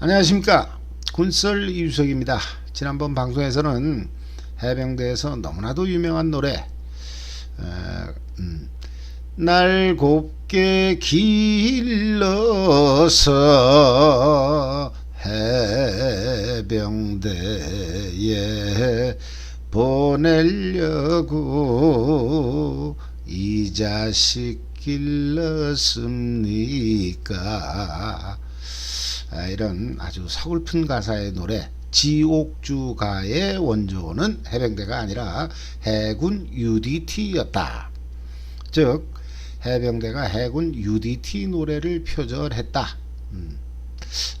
안녕하십니까. 군썰 이유석입니다. 지난번 방송에서는 해병대에서 너무나도 유명한 노래 어, 음, 날 곱게 길러서 해병대에 보내려고 이 자식 길렀습니까? 아, 이런 아주 서글픈 가사의 노래 지옥주가의 원조는 해병대가 아니라 해군 UDT였다. 즉 해병대가 해군 UDT 노래를 표절했다. 음.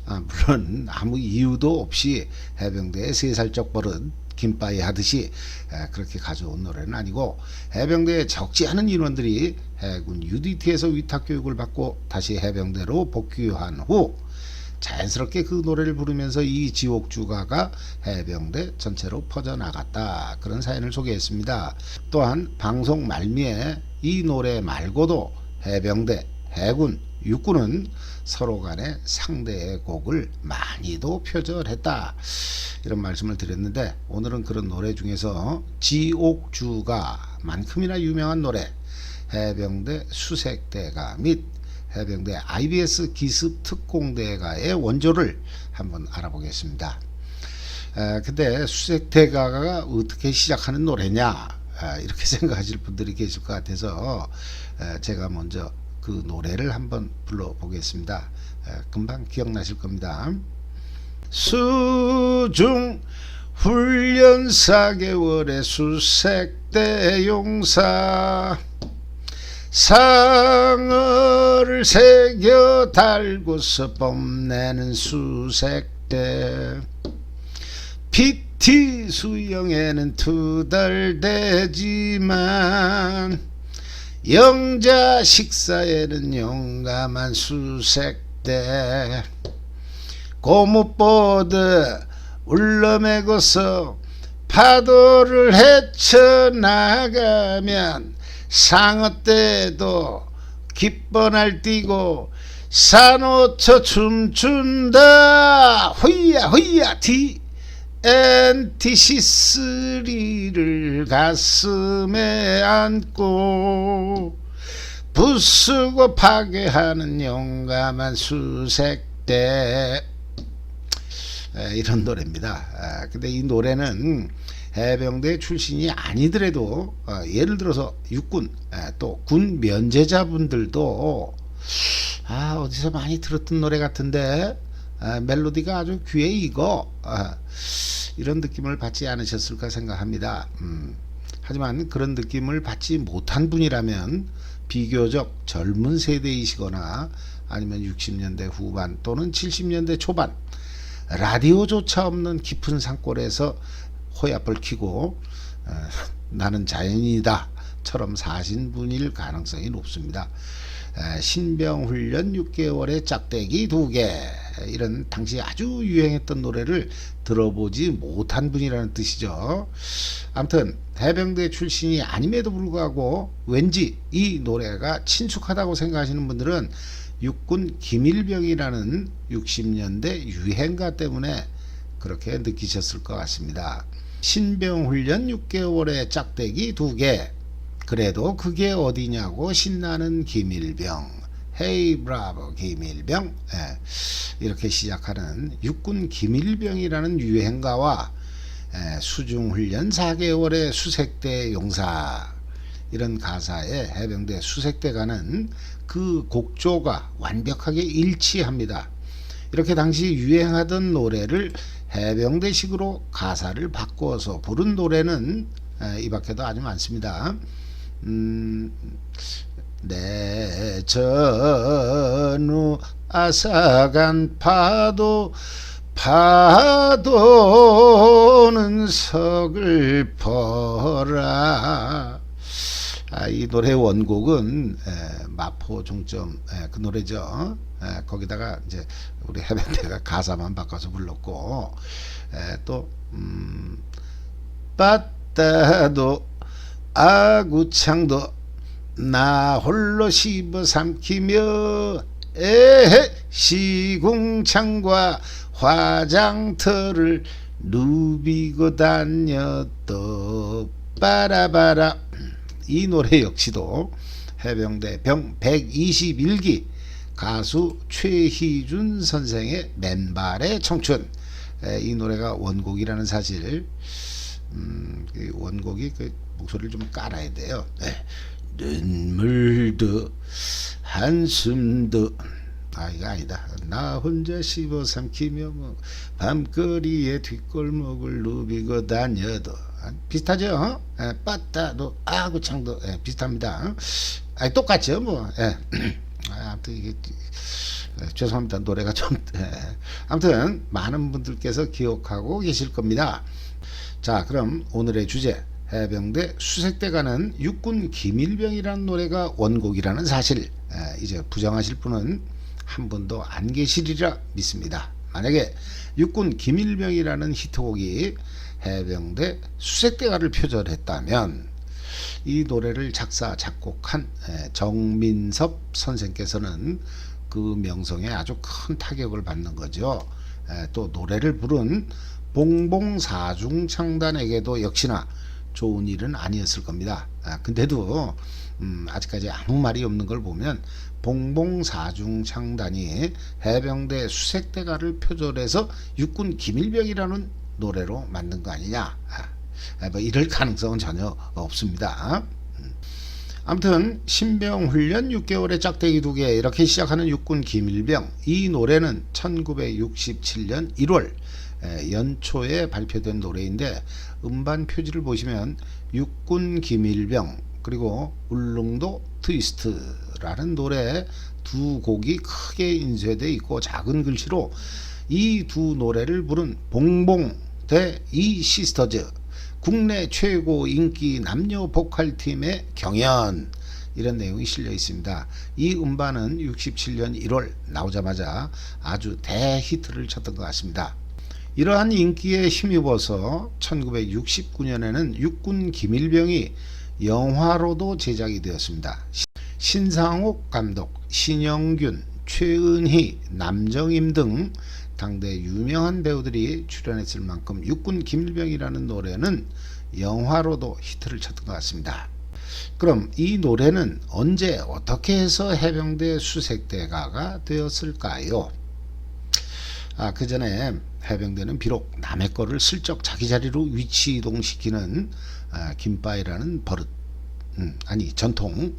아, 물론 아무 이유도 없이 해병대의 세 살적 버릇 김빠이 하듯이 에, 그렇게 가져온 노래는 아니고 해병대에 적지 않은 인원들이 해군 UDT에서 위탁 교육을 받고 다시 해병대로 복귀한 후 자연스럽게 그 노래를 부르면서 이 지옥주가가 해병대 전체로 퍼져나갔다. 그런 사연을 소개했습니다. 또한 방송 말미에 이 노래 말고도 해병대, 해군, 육군은 서로 간에 상대의 곡을 많이도 표절했다. 이런 말씀을 드렸는데 오늘은 그런 노래 중에서 지옥주가 만큼이나 유명한 노래 해병대 수색대가 및 해병대 IBS 기습 특공대가의 원조를 한번 알아보겠습니다. 에, 근데 수색대가가 어떻게 시작하는 노래냐 에, 이렇게 생각하실 분들이 계실 것 같아서 에, 제가 먼저 그 노래를 한번 불러보겠습니다. 에, 금방 기억나실 겁니다. 수중 훈련 4개월의 수색대 용사 상어를 새겨 달고서 뽐내는 수색대 PT 수영에는 되지만 영자 식사에는 용감한 수색대 고무보드 울러매고서 파도를 헤쳐나가면 상어 때도 기뻐 날뛰고 산호초 춤춘다. 후야 후야. TNTC3를 가슴에 안고 부수고 파괴하는 용감한 수색대. 에, 이런 노래입니다. 아, 근데 이 노래는 해병대 출신이 아니더라도 어, 예를 들어서 육군 또 군 면제자분들도 아 어디서 많이 들었던 노래 같은데 아, 멜로디가 아주 귀에 익어 아, 이런 느낌을 받지 않으셨을까 생각합니다. 음, 하지만 그런 느낌을 받지 못한 분이라면 비교적 젊은 세대이시거나 아니면 60년대 후반 또는 70년대 초반 라디오조차 없는 깊은 산골에서 호야벌 키고 어, 나는 자연이다 처럼 사신 분일 가능성이 높습니다. 에, 신병훈련 6개월의 짝대기 2개 이런 당시 아주 유행했던 노래를 들어보지 못한 분이라는 뜻이죠. 아무튼 해병대 출신이 아님에도 불구하고 왠지 이 노래가 친숙하다고 생각하시는 분들은 육군 김일병이라는 60년대 유행가 때문에 그렇게 느끼셨을 것 같습니다. 신병 훈련 6개월의 짝대기 2개. 그래도 그게 어디냐고 신나는 김일병. 헤이 브라보 김일병. 예, 이렇게 시작하는 육군 김일병이라는 유행가와 예, 수중훈련 4개월의 수색대 용사 이런 가사에 해병대 수색대가는 그 곡조가 완벽하게 일치합니다. 이렇게 당시 유행하던 노래를 해병대식으로 가사를 바꿔서 부른 노래는 이 밖에도 아주 많습니다. 음, 내 전우 아사간 파도 파도는 서글퍼라 아, 이 노래 원곡은 에, 마포 종점 에, 그 노래죠. 에, 거기다가 이제 우리 해병대가 가사만 바꿔서 불렀고 에, 또 음, 빠따도 아구창도 나 홀로 씹어 삼키며 에헤 시궁창과 화장터를 누비고 다녔더 빠라바라. 이 노래 역시도 해병대 병 121기 가수 최희준 선생의 맨발의 청춘 에, 이 노래가 원곡이라는 사실 음, 그 원곡이 그 목소리를 좀 깔아야 돼요. 네. 눈물도 한숨도 아 이거 아니다. 나 혼자 씹어 삼키며 뭐 밤거리에 뒷골목을 누비고 다녀도 아, 비슷하죠? 어? 예, 빠따도 아구창도 예, 비슷합니다. 아 똑같죠 뭐. 예. 아, 아무튼 이게 예, 죄송합니다. 노래가 좀 예. 아무튼 많은 분들께서 기억하고 계실 겁니다. 자, 그럼 오늘의 주제 해병대 수색대 가는 육군 기밀병이라는 노래가 원곡이라는 사실 에, 이제 부정하실 분은 한 분도 안 계시리라 믿습니다. 만약에 육군 기밀병이라는 히트곡이 해병대 수색대가를 표절했다면 이 노래를 작사 작곡한 에, 정민섭 선생께서는 그 명성에 아주 큰 타격을 받는 거죠. 에, 또 노래를 부른 봉봉사중창단에게도 역시나 좋은 일은 아니었을 겁니다. 아, 근데도 음, 아직까지 아무 말이 없는 걸 보면 봉봉사중창단이 해병대 수색대가를 표절해서 육군 기밀병이라는 노래로 만든 거 아니냐? 아, 뭐 이럴 가능성은 전혀 없습니다. 음. 아무튼 신병 훈련 6개월의 짝대기 두 개 이렇게 시작하는 육군 기밀병 이 노래는 1967년 1월 에, 연초에 발표된 노래인데 음반 표지를 보시면 육군 기밀병 그리고 울릉도 트위스트라는 노래 두 곡이 크게 인쇄돼 있고 작은 글씨로 이 두 노래를 부른 봉봉 대 이 시스터즈 국내 최고 인기 남녀 보컬팀의 경연 이런 내용이 실려 있습니다. 이 음반은 67년 1월 나오자마자 아주 대히트를 쳤던 것 같습니다. 이러한 인기에 힘입어서 1969년에는 육군 기밀병이 영화로도 제작이 되었습니다. 신상옥 감독, 신영균, 최은희, 남정임 등 당대 유명한 배우들이 출연했을 만큼 육군 기밀병이라는 노래는 영화로도 히트를 쳤던 것 같습니다. 그럼 이 노래는 언제 어떻게 해서 해병대 수색대가가 되었을까요? 아, 그 전에 해병대는 비록 남의 거를 슬쩍 자기 자리로 위치 이동시키는 아, 김바이라는 버릇, 음, 아니 전통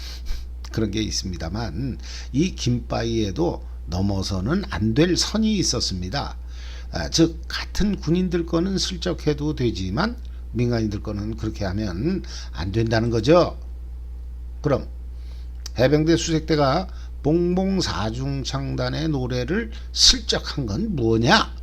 그런 게 있습니다만 이 김바이에도 넘어서는 안 될 선이 있었습니다. 아, 즉 같은 군인들 거는 슬쩍 해도 되지만 민간인들 거는 그렇게 하면 안 된다는 거죠. 그럼 해병대 수색대가 봉봉사중창단의 노래를 슬쩍 한 건 뭐냐?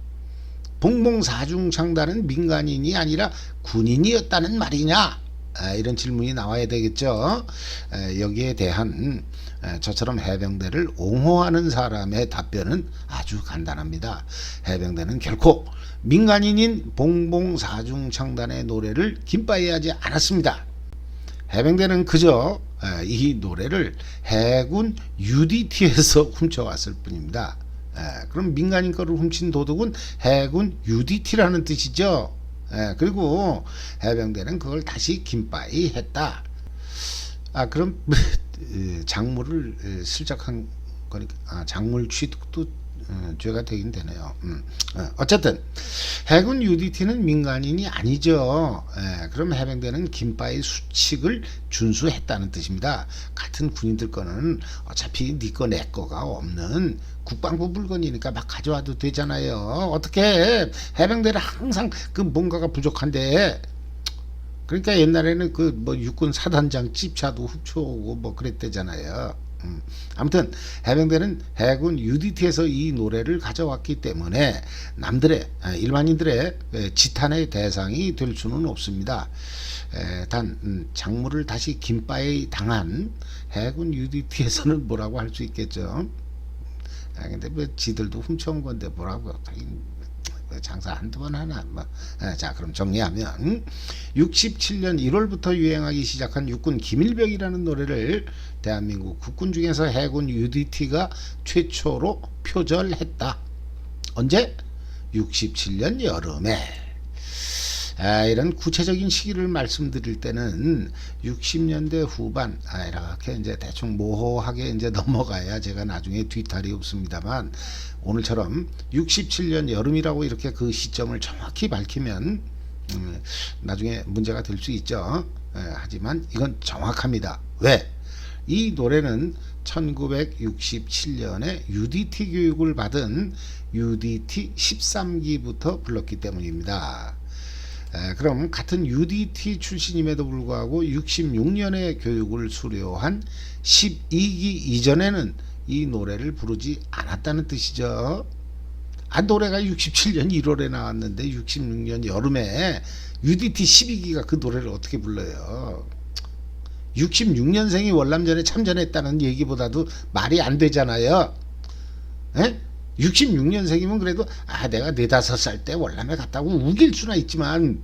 봉봉사중창단은 민간인이 아니라 군인이었다는 말이냐? 아, 이런 질문이 나와야 되겠죠. 에, 여기에 대한 에, 저처럼 해병대를 옹호하는 사람의 답변은 아주 간단합니다. 해병대는 결코 민간인인 봉봉사중창단의 노래를 김빠이하지 않았습니다. 해병대는 그저 에, 이 노래를 해군 UDT에서 훔쳐왔을 뿐입니다. 에, 그럼 민간인 거를 훔친 도둑은 해군 UDT라는 뜻이죠. 에, 그리고 해병대는 그걸 다시 김빠이 했다. 아 그럼 작물을 에, 슬쩍한 거니까 아, 작물 취득도 어, 죄가 되긴 되네요. 음. 어, 어쨌든 해군 UDT는 민간인이 아니죠. 예, 그럼 해병대는 김바의 수칙을 준수했다는 뜻입니다. 같은 군인들 거는 어차피 니거내 거가 없는 국방부 물건이니까 막 가져와도 되잖아요. 어떻게 해병대는 항상 그 뭔가가 부족한데 그러니까 옛날에는 그 뭐 육군 사단장 집차도 훔쳐오고 뭐 그랬대잖아요. 음, 아무튼 해병대는 해군 UDT에서 이 노래를 가져왔기 때문에 남들의 아, 일반인들의 에, 지탄의 대상이 될 수는 없습니다. 에, 단 음, 작물을 다시 김바에 당한 해군 UDT에서는 뭐라고 할 수 있겠죠. 아, 근데 뭐 지들도 훔쳐온 건데 뭐라고 장사 한두 번 하나 뭐. 예, 자 그럼 정리하면 67년 1월부터 유행하기 시작한 육군 김일병이라는 노래를 대한민국 국군 중에서 해군 UDT가 최초로 표절했다. 언제? 67년 여름에. 아, 이런 구체적인 시기를 말씀드릴 때는 60년대 후반 아, 이렇게 이제 대충 모호하게 이제 넘어가야 제가 나중에 뒤탈이 없습니다만 오늘처럼 67년 여름이라고 이렇게 그 시점을 정확히 밝히면 음, 나중에 문제가 될 수 있죠. 예, 하지만 이건 정확합니다. 왜? 이 노래는 1967년에 UDT 교육을 받은 UDT 13기부터 불렀기 때문입니다. 에, 그럼 같은 UDT 출신임에도 불구하고 66년에 교육을 수료한 12기 이전에는 이 노래를 부르지 않았다는 뜻이죠. 아, 노래가 67년 1월에 나왔는데 66년 여름에 UDT 12기가 그 노래를 어떻게 불러요? 66년생이 월남전에 참전했다는 얘기보다도 말이 안 되잖아요. 에? 66년생이면 그래도 아 내가 네다섯 살 때 월남에 갔다고 우길 수나 있지만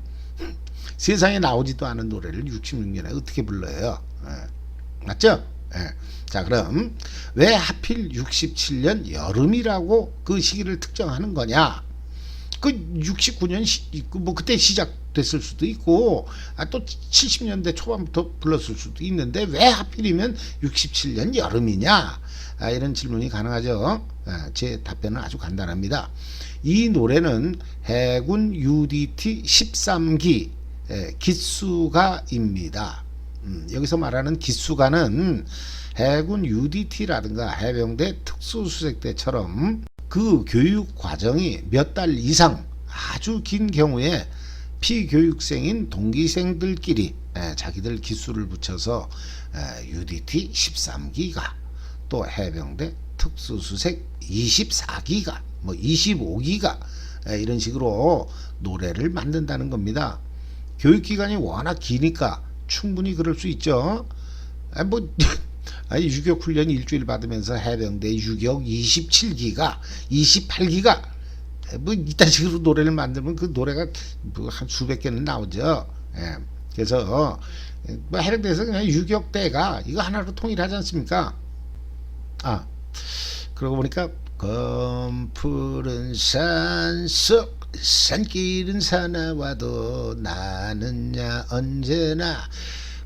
세상에 나오지도 않은 노래를 66년에 어떻게 불러요? 예. 맞죠? 예. 자 그럼 왜 하필 67년 여름이라고 그 시기를 특정하는 거냐? 그 69년 시, 그뭐 그때 시작됐을 수도 있고 아, 또 70년대 초반부터 불렀을 수도 있는데 왜 하필이면 67년 여름이냐? 아, 이런 질문이 가능하죠. 아, 제 답변은 아주 간단합니다. 이 노래는 해군 UDT 13기 예, 기수가입니다. 음, 여기서 말하는 기수가는 해군 UDT라든가 해병대 특수수색대처럼 그 교육 과정이 몇 달 이상 아주 긴 경우에 피교육생인 동기생들끼리 에, 자기들 기수를 붙여서 에, UDT 13기가 또 해병대 특수수색 24기가 뭐 25기가 에, 이런 식으로 노래를 만든다는 겁니다. 교육기간이 워낙 기니까 충분히 그럴 수 있죠. 아, 뭐 아니 유격 훈련 일주일 받으면서 해병대 유격 27기가 28기가 뭐 이딴 식으로 노래를 만들면 그 노래가 뭐 한 수백 개는 나오죠. 예. 그래서 뭐 해병대에서 그냥 유격대가 이거 하나로 통일하지 않습니까? 아 그러고 보니까 검푸른 산속 산길은 사나와도 나는야 언제나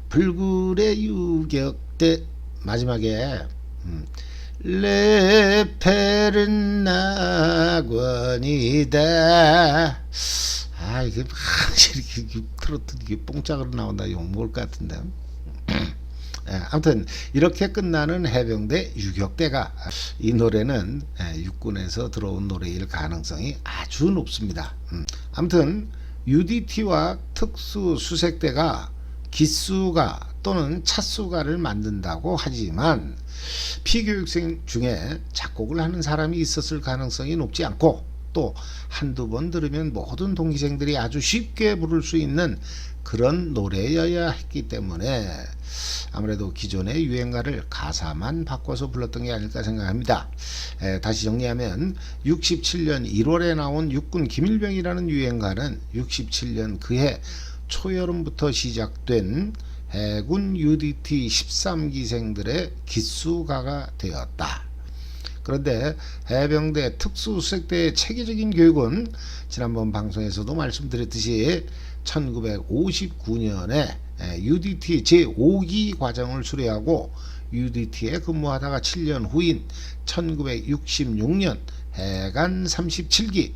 불굴의 유격대 마지막에 음, 레펠은 낙원이다. 아 이게 트로트 이게 뽕짝으로 나온다 욕 먹을 것 같은데. 예, 아무튼 이렇게 끝나는 해병대 유격대가 이 노래는 예, 육군에서 들어온 노래일 가능성이 아주 높습니다. 음, 아무튼 UDT와 특수 수색대가 기수가 또는 차수가를 만든다고 하지만 피교육생 중에 작곡을 하는 사람이 있었을 가능성이 높지 않고 또 한두 번 들으면 모든 동기생들이 아주 쉽게 부를 수 있는 그런 노래여야 했기 때문에 아무래도 기존의 유행가를 가사만 바꿔서 불렀던 게 아닐까 생각합니다. 에, 다시 정리하면 67년 1월에 나온 육군 김일병이라는 유행가는 67년 그해 초여름부터 시작된 해군 UDT 13기생들의 기수가가 되었다. 그런데 해병대 특수수색대의 체계적인 교육은 지난번 방송에서도 말씀드렸듯이 1959년에 UDT 제5기 과정을 수료하고 UDT에 근무하다가 7년 후인 1966년 해관 37기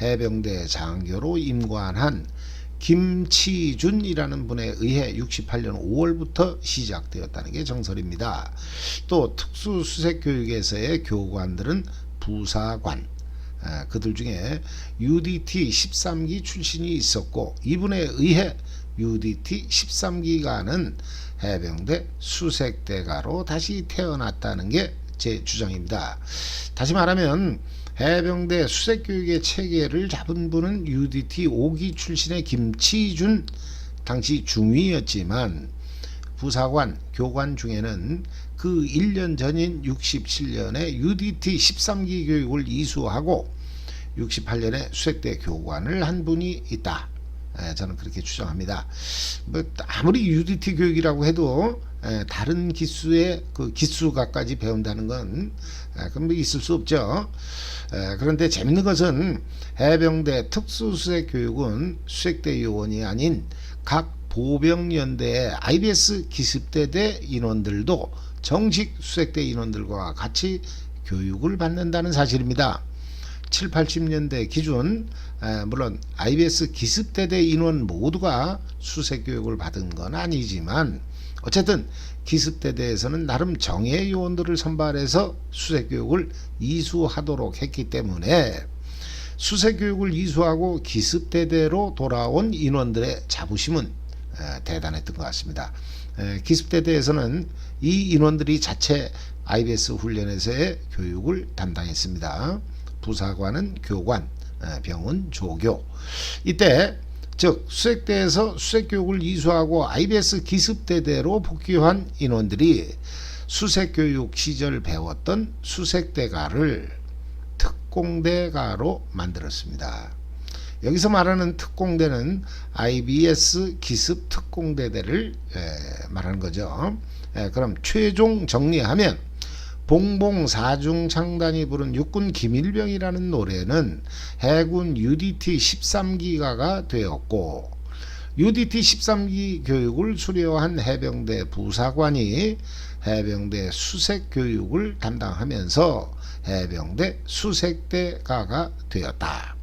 해병대 장교로 임관한 김치준이라는 분에 의해 68년 5월부터 시작되었다는 게 정설입니다. 또 특수수색교육에서의 교관들은 부사관, 아, 그들 중에 UDT 13기 출신이 있었고 이분에 의해 UDT 13기가는 해병대 수색대가로 다시 태어났다는 게 제 주장입니다. 다시 말하면 해병대 수색교육의 체계를 잡은 분은 UDT 5기 출신의 김치준 당시 중위였지만 부사관, 교관 중에는 그 1년 전인 67년에 UDT 13기 교육을 이수하고 68년에 수색대 교관을 한 분이 있다. 에, 저는 그렇게 추정합니다. 뭐 아무리 UDT 교육이라고 해도 에, 다른 기수의 그 기수가까지 배운다는 건 에, 그건 뭐 있을 수 없죠. 에, 그런데 재밌는 것은 해병대 특수수색 교육은 수색대 요원이 아닌 각 보병연대의 IBS 기습대대 인원들도 정식 수색대 인원들과 같이 교육을 받는다는 사실입니다. 7, 80년대 기준 에, 물론 IBS 기습대대 인원 모두가 수색 교육을 받은 건 아니지만 어쨌든 기습대대에서는 나름 정예 요원들을 선발해서 수색 교육을 이수하도록 했기 때문에 수색 교육을 이수하고 기습대대로 돌아온 인원들의 자부심은 에, 대단했던 것 같습니다. 에, 기습대대에서는 이 인원들이 자체 IBS 훈련에서의 교육을 담당했습니다. 부사관은 교관, 에, 병은 조교. 이때 즉 수색대에서 수색교육을 이수하고 IBS 기습대대로 복귀한 인원들이 수색교육 시절 배웠던 수색대가를 특공대가로 만들었습니다. 여기서 말하는 특공대는 IBS 기습 특공대대를 에, 말하는 거죠. 에, 그럼 최종 정리하면 봉봉 사중 창단이 부른 육군 기밀병이라는 노래는 해군 UDT 13기가가 되었고 UDT 13기 교육을 수료한 해병대 부사관이 해병대 수색 교육을 담당하면서 해병대 수색대가가 되었다.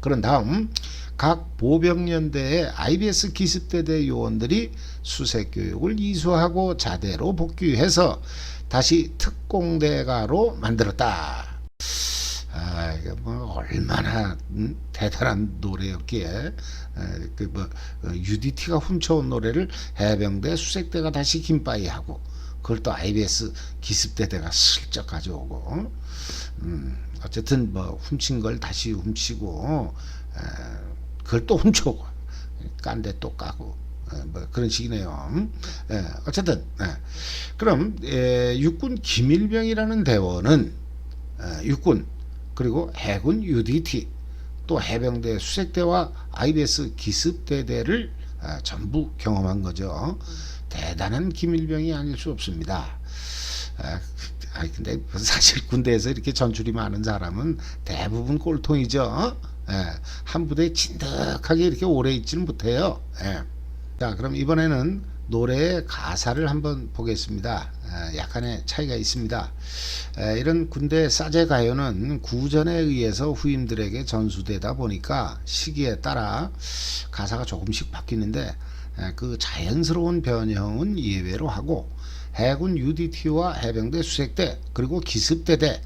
그런 다음 각 보병연대의 IBS 기습대대 요원들이 수색 교육을 이수하고 자대로 복귀해서 다시 특공대가로 만들었다. 아, 이게 뭐 얼마나 음, 대단한 노래였기에 그뭐 UDT가 훔쳐온 노래를 해병대 수색대가 다시 김빠이 하고 그걸 또 IBS 기습대대가 슬쩍 가져오고 음, 어쨌든 뭐 훔친 걸 다시 훔치고 에, 그걸 또 훔쳐오고 깐데 또 까고 에, 뭐 그런 식이네요. 음? 에, 어쨌든 에, 그럼 에, 육군 기밀병이라는 대원은 에, 육군 그리고 해군 UDT 또 해병대 수색대와 IBS 기습대대를 아, 전부 경험한 거죠. 대단한 기밀병이 아닐 수 없습니다. 아, 아 근데 사실 군대에서 이렇게 전출이 많은 사람은 대부분 꼴통이죠. 예, 한 부대에 진득하게 이렇게 오래 있지는 못해요. 예. 자, 그럼 이번에는 노래의 가사를 한번 보겠습니다. 에, 약간의 차이가 있습니다. 에, 이런 군대 사제 가요는 구전에 의해서 후임들에게 전수되다 보니까 시기에 따라 가사가 조금씩 바뀌는데 에, 그 자연스러운 변형은 예외로 하고 해군 UDT와 해병대 수색대 그리고 기습대대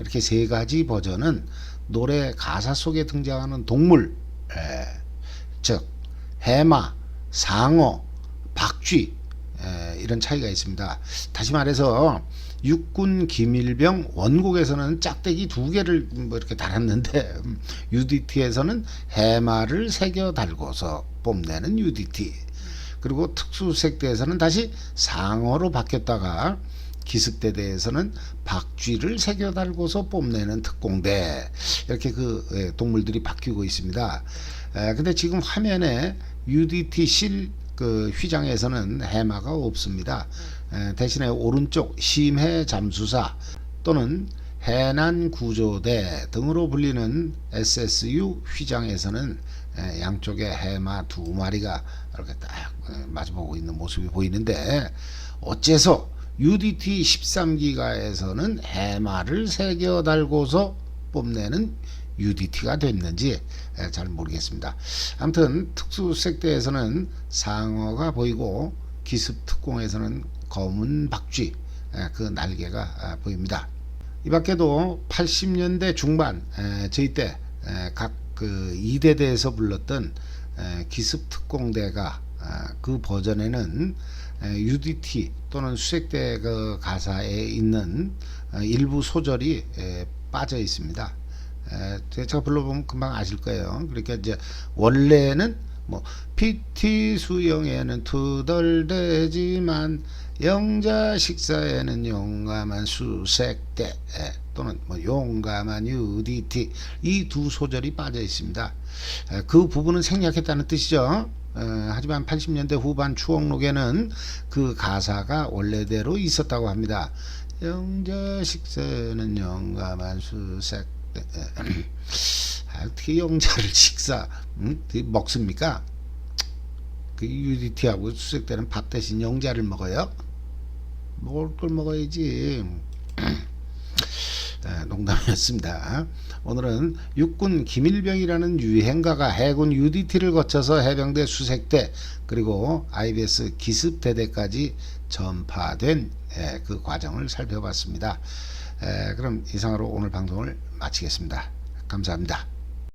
이렇게 세 가지 버전은 노래 가사 속에 등장하는 동물 에, 즉 해마 상어, 박쥐 에, 이런 차이가 있습니다. 다시 말해서 육군 기밀병 원곡에서는 짝대기 두 개를 뭐 이렇게 달았는데 음, UDT에서는 해마를 새겨 달고서 뽐내는 UDT 그리고 특수색대에서는 다시 상어로 바뀌었다가 기습대대에서는 박쥐를 새겨 달고서 뽐내는 특공대 이렇게 그 예, 동물들이 바뀌고 있습니다. 에, 근데 지금 화면에 UDT 실 그 휘장에서는 해마가 없습니다. 에, 대신에 오른쪽 심해 잠수사 또는 해난 구조대 등으로 불리는 SSU 휘장에서는 에, 양쪽에 해마 두 마리가 이렇게 딱 에, 마주보고 있는 모습이 보이는데 어째서 UDT 13기가에서는 해마를 새겨 달고서 뽐내는 UDT가 됐는지 에, 잘 모르겠습니다. 아무튼 특수색대에서는 상어가 보이고 기습 특공에서는 검은 박쥐 에, 그 날개가 아, 보입니다. 이 밖에도 80년대 중반 에, 저희 때각 그 이대대에서 불렀던 에, 기습 특공대가 아, 그 버전에는 에, UDT 또는 수색대 그 가사에 있는 어, 일부 소절이 에, 빠져 있습니다. 에, 제가 불러보면 금방 아실 거예요. 그러니까 이제 원래는 뭐 PT 수영에는 투덜대지만 영자 식사에는 용감한 수색대 에, 또는 뭐 용감한 UDT 이 두 소절이 빠져 있습니다. 에, 그 부분은 생략했다는 뜻이죠. 어, 하지만 80년대 후반 추억록에는 그 가사가 원래대로 있었다고 합니다. 영자 식사는 용감한 수색 어떻게 영자를 식사 음? 먹습니까? 그 UDT하고 수색 때는 밥 대신 영자를 먹어요? 먹을 걸 먹어야지. 아, 농담이었습니다. 오늘은 육군 김일병이라는 유행가가 해군 UDT를 거쳐서 해병대 수색대 그리고 IBS 기습대대까지 전파된 예, 그 과정을 살펴봤습니다. 에, 그럼 이상으로 오늘 방송을 마치겠습니다. 감사합니다.